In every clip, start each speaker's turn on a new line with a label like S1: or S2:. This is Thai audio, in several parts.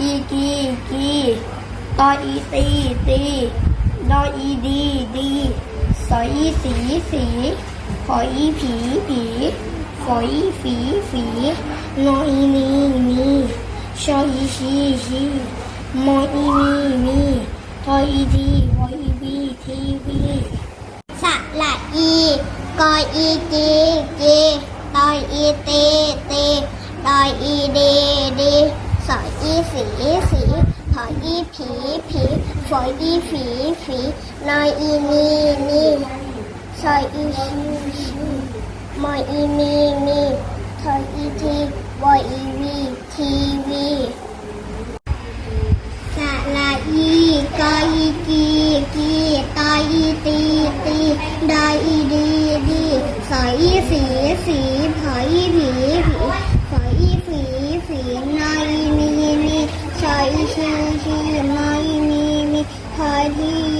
S1: อีกีกีตออีตีตีดออีดีดีสออีสีสีขออีผีผีฝออีฝีฝีนออีนีนีชออีชีชีมออีมีมีทออีดีวออีวีทีวี
S2: สระอีกออีกีกีตอยอีตีตีดอยอีดีดี สอยอีสีสีถอยอีผีผีฝอยอีฝีฝีนอยอีนีนีชอยอีชีชีมอยอีมีมีถอยอีทีวอยอีวีทีวีสระอีกออีกีกีตออีตีตีดออีดีดีสออีสีสีผออีผีผี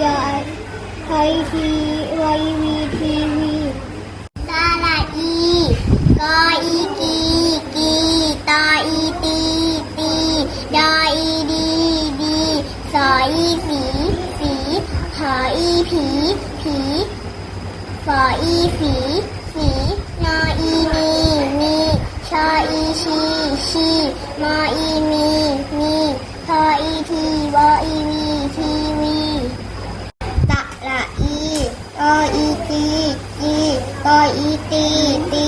S2: ยอยพออีทีวออีวีทีวีสระอีกออีกีกีตออีตีตีดออีดีดีสออีสีสีหออีผีผีฝออีฝีฝีนออีมีมีชออีชีชีมออีมีมีทออีทีวออีวีทีวีสระอีตออีตีจีตออีตีตี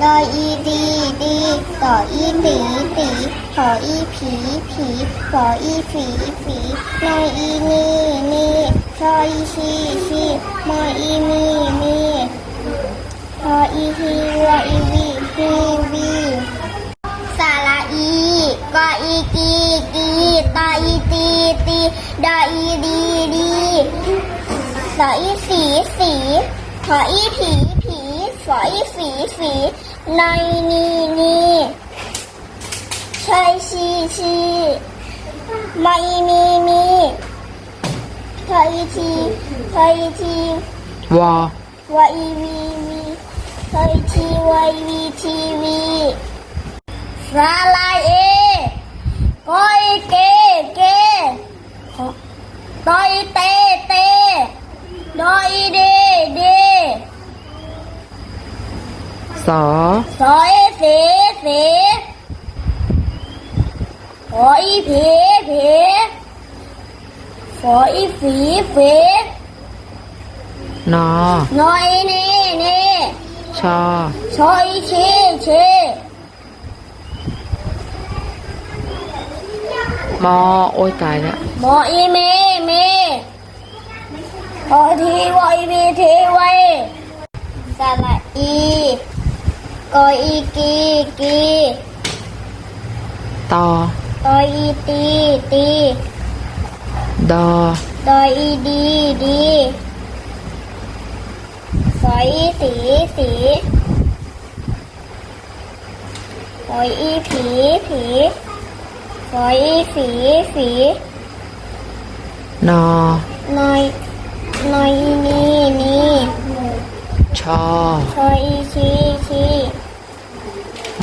S2: ด ออีดีดีต่ออีตีตีขออีผีผีขออีฝีฝีนออีนี่นี่ชออีชีชีมออีมีมีพออีทีวออีวีทีวีสระอีกออีกีกีตออีตีตีดออีดีดีสออีสีสีขออีผีผีฝออีฝีฝี ในอยนีนีชอยชีชีมออีมีมีพออีทีพออีที
S3: วอ
S2: วาอีวีวีไอทีวายวีทีวีสาลายเอกอยเกเกตอยเตเตดอยเดเด
S3: สอ
S2: สอยเสเสขออีเพเพขออีฝีฝี
S3: นอ
S2: หน่อยเน่เน่
S3: ชอ
S2: ชอยเชเช
S3: มอโอ้ยตายแล้ว
S2: หมออีเมเมพอทีวอยมีทีไว้สระอี กออีกีกี
S3: ตอ
S2: ตออีตีตี
S3: ดอ
S2: ตออีดีดีสอยอีสีสีสอยอีผีผีสอยอีฝีฝี
S3: นอ
S2: นอยนอยอีนี่นี่
S3: ชอ
S2: ชอยอีชีชี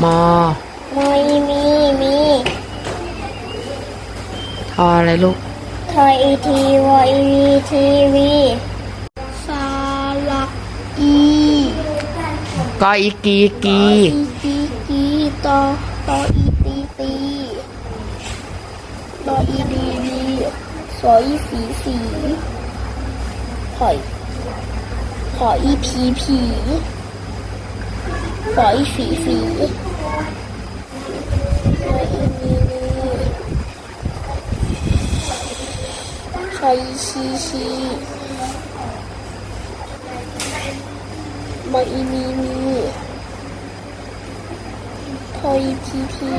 S3: มอ
S2: นอยอีมีมี
S3: ทออะไรลูก
S2: ชอยอีทีวออีวีทีวี
S1: สาระอี
S3: กออีกีกี
S1: อีกีกีตอตออีตีตีดออีดีดีสออีสีสีขอยขออีผีผีขออีฝีฝี ดออีมีมีชออีชีชีมออีมีมีทออีทีที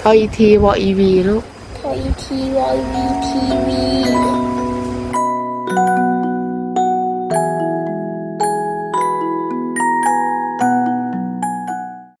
S3: ทออีทีวออีวีลูก
S1: ทออีทีวอวีทีวี